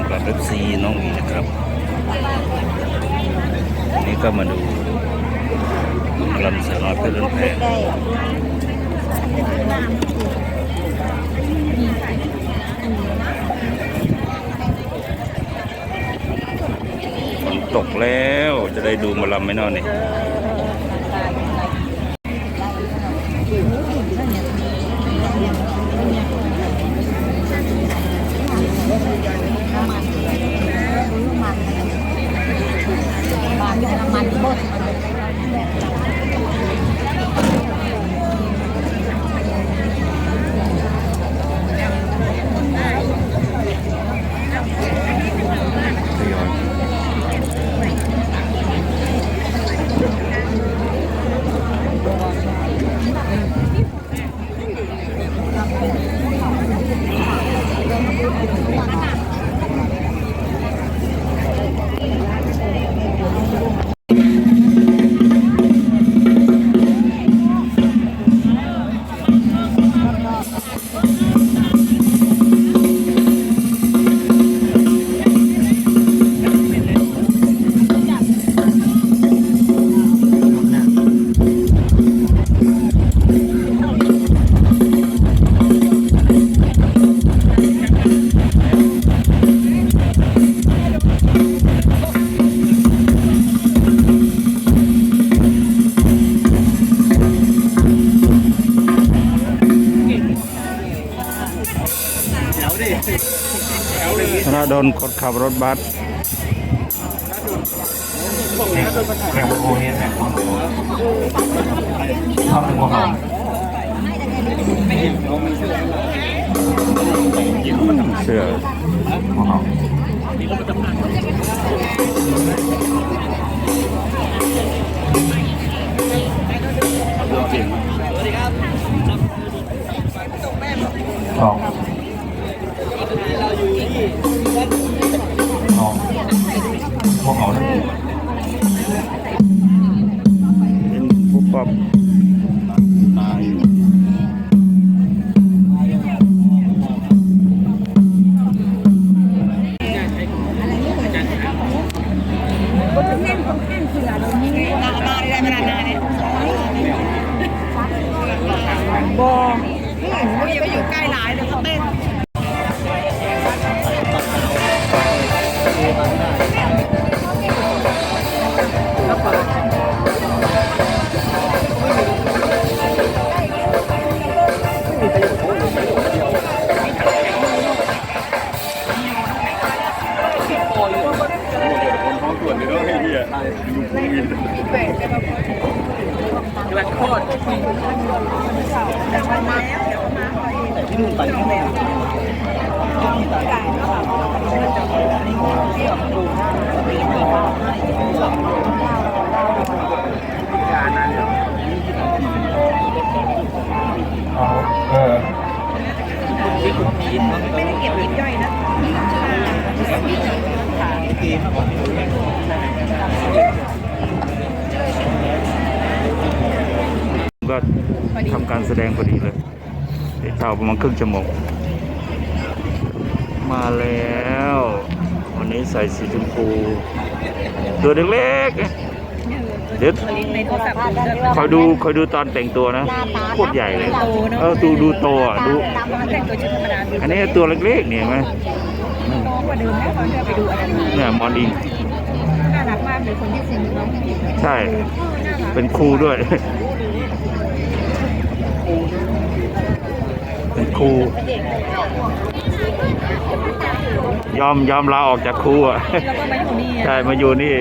นคลับเอฟซีน้องอีนะครับนนี้ก็มาดูกลำเสือน้อยเพื่อนรือนแพงฝนตกแล้วจะได้ดูมาลำไหมเนอนนี่ บานอยู่น้ำ มันหมด ขับรถบัสแข่งโมเนี่ยแข่งชอบเป็นหัวหอมเสื้อหัวหอมสอง อบตายอบอไม่ไปอยู่ใกล้หลายเลยเขาเต้น ก็ทำการแสดงพอดีเลยเดี๋ยวเช้าประมาณครึ่งชั่วโมง มาแล้ว วันนี้ใส่สีชมพู ตัวเล็กๆเดี๋ยวในโทรศัพท์คอยดูคอยดูตอนแต่งตัวนะโคตรใหญ่เลยเออดูดูโตอะดูตามมาแต่งตัวชุดธรรมดาดูอันนี้ตัวเล็กๆเนี่ยเห็นไหมน้องกว่าเดิมแล้วเขาจะไปดูอันนั้นเนี่ยมอนิงน่ารักมากเลยคนที่ซิงน้องใช่ เป็นครูด้วย เป็น ครู ยอมยอมลาออกจากครูอะแล้วก็มาอยู่นี่ใช่มาอยู่นี่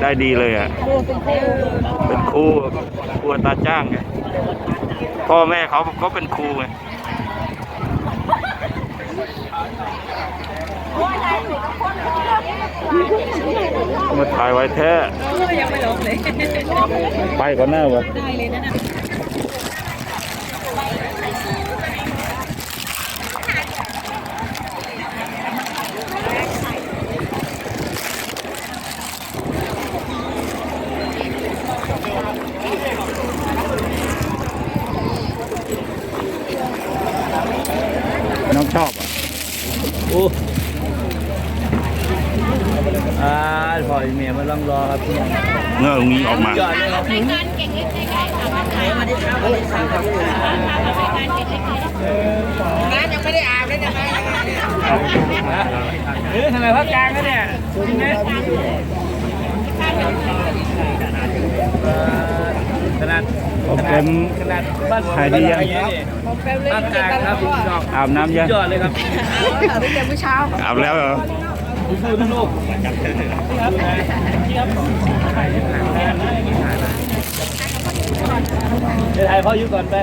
ได้ดีเลยอะครูเป็นครูเป็นครูครูอัตราจ้างไงพ่อแม่เขาก็เป็นครูไงมาถ่ายไว้แท้ยังไม่ลงเลยไปก่อนหน้าวะได้เลยนะ ชอบอะโอ้อ่าพอเมียมาลองรอครับพี่น้องเงาตรงนี้ออกมา ยอดเลยครับรายการเก่งเล็กเก่งใหญ่ค่ะมาขายมาได้ครับรายการเก่งเล็กเก่งใหญ่ร้านยังไม่ได้อาบเลยนะคะเออทำไมภาคกลางกันเนี่ยจริงไหม ขนาดผมเป็นขนาดบ้านขายดียังภาคกลางครับพี่น้องอาบน้ำยังยอดเลยครับตั้งแต่เมื่อเช้าอาบแล้วเหรอสู้ๆนะลูกเดี๋ยวถ่ายพ่อยุก่อนไป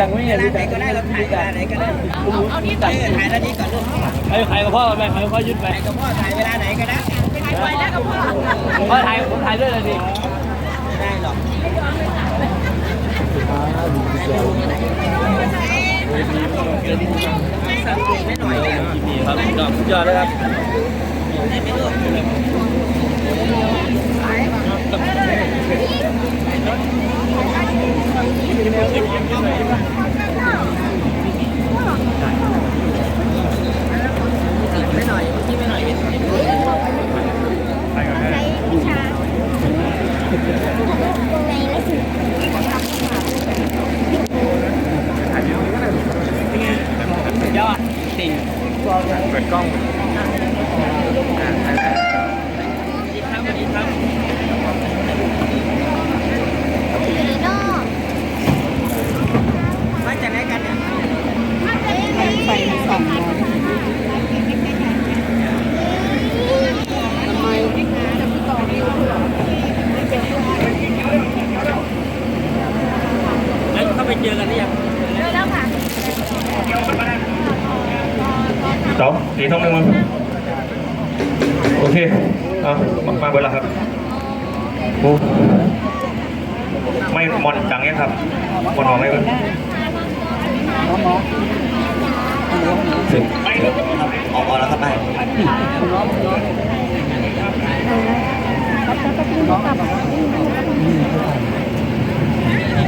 จังไม่เห็นไหนก็ได้เราถ่ายไหนก็ได้เอาที่ถ่ายถ่ายแล้วนี้ก่อนลูกไปถ่ายกับพ่อไปถ่ายกับพ่อยุดไปถ่ายกับพ่อถ่ายเวลาไหนก็ได้ ไปแล้วกับพ่อพ่อถ่ายผมถ่ายด้วยเลยดิได้หรอกไม่หน่อยครับดอกยอดเลยครับยอดติ่ง เปิดกล้องดีครับดีครับ มาจากไหนกันเนี่ย ไฟสองร้อยทำไม แล้วเข้าไปเจอกันหรือยัง สองสี่องหนึ่งมั้งโอเคเอามามาเบอร์ละครับโอ้ไม่มอนจังเนี่ยครับมอนมองไม่เบอร์สิบออกออกแล้วครับไป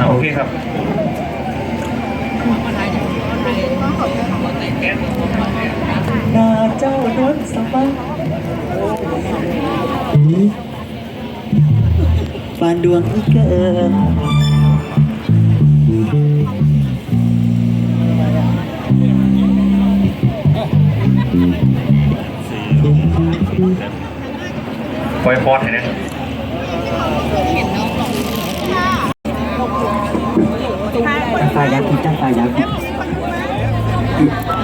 อ่าโอเคครับ นาเจ้านวลสมังฟานดวงอีเกินปล่อยฟอนเห็นไหมตายาพิจ้าตายา พิถ้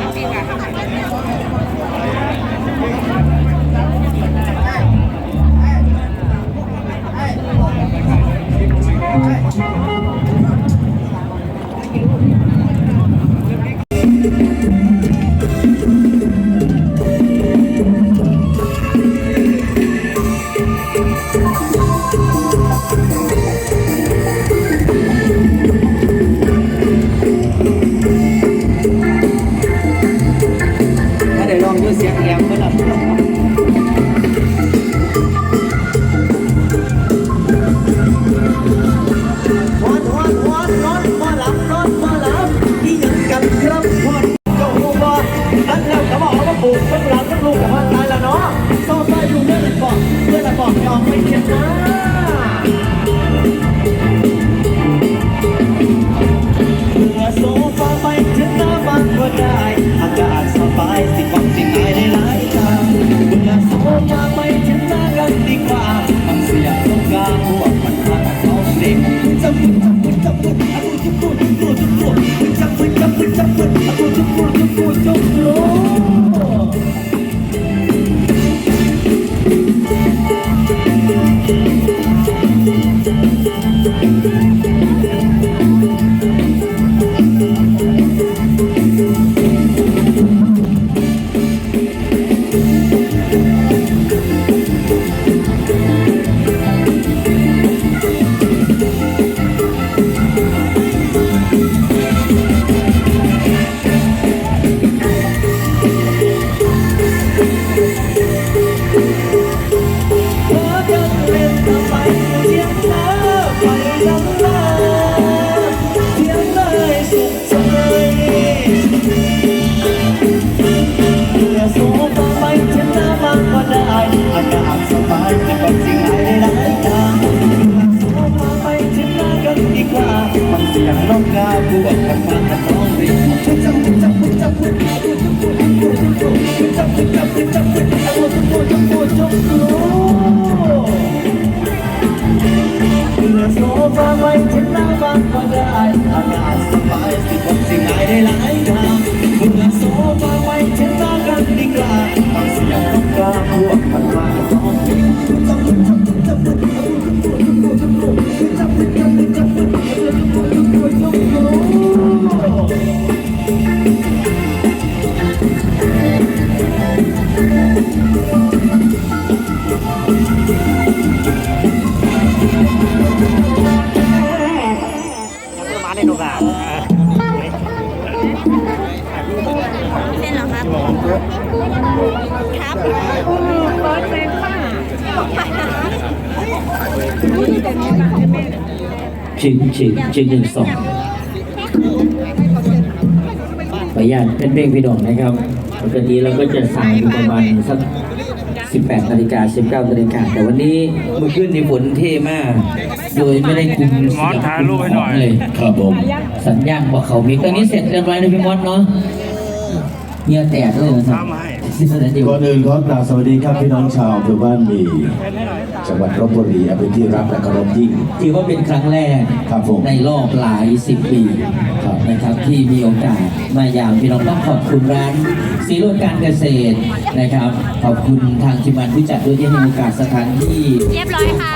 อโซฟาไปถึงหน้ากันดีกว่าฟังเสียงต้องการพวกมันพาเขาเด็กจับมือจับมือจับมืออากูจุกกูจุกกูจุกกูจับมือจับมือจับมืออากูจุกกูจุกกูจุกกู เป็นสิ่งหลายหลายอย่างมันสู้ต่ไปถึงหน้ากันดีกว่ามันเสียงนกกาบวกกันมา ครับครับร้อยเป็นป้าชิงชิงชิงหนึ่งสองขออนุญาตเป็นเพลงพี่น้องนะครับปกติเราก็จะสายอยู่ประมาณสัก18นาฬิกา19นาฬิกาแต่วันนี้เมื่อคืนนี้ฝนเท่มาก โดยไม่ได้คุมสถ่ายรูปให้หน่อยเลยครับผมสัญญาณว่าเขามีตอนนี้เสร็จเรียบร้อยนะพี่มอสเนาะ เงียแตกเลยนะครับทำให้ที่แสดงอยู่ก่อนอื่นขอกราบสวัสดีครับพี่น้องชาวอำเภอบ้านหมีจังหวัดลบบุรีอันเป็นที่รักและเคารพยิ่ง ถือว่าเป็นครั้งแรกครับผม ในรอบหลายสิบปีครับนะครับที่มีโอกาสมาอย่างพี่น้องต้องขอบคุณร้านสีรวดการเกษตรนะครับ ขอบคุณทางทีมงานผู้จัดด้วยที่ให้โอกาสสถานที่ เรียบร้อยค่ะ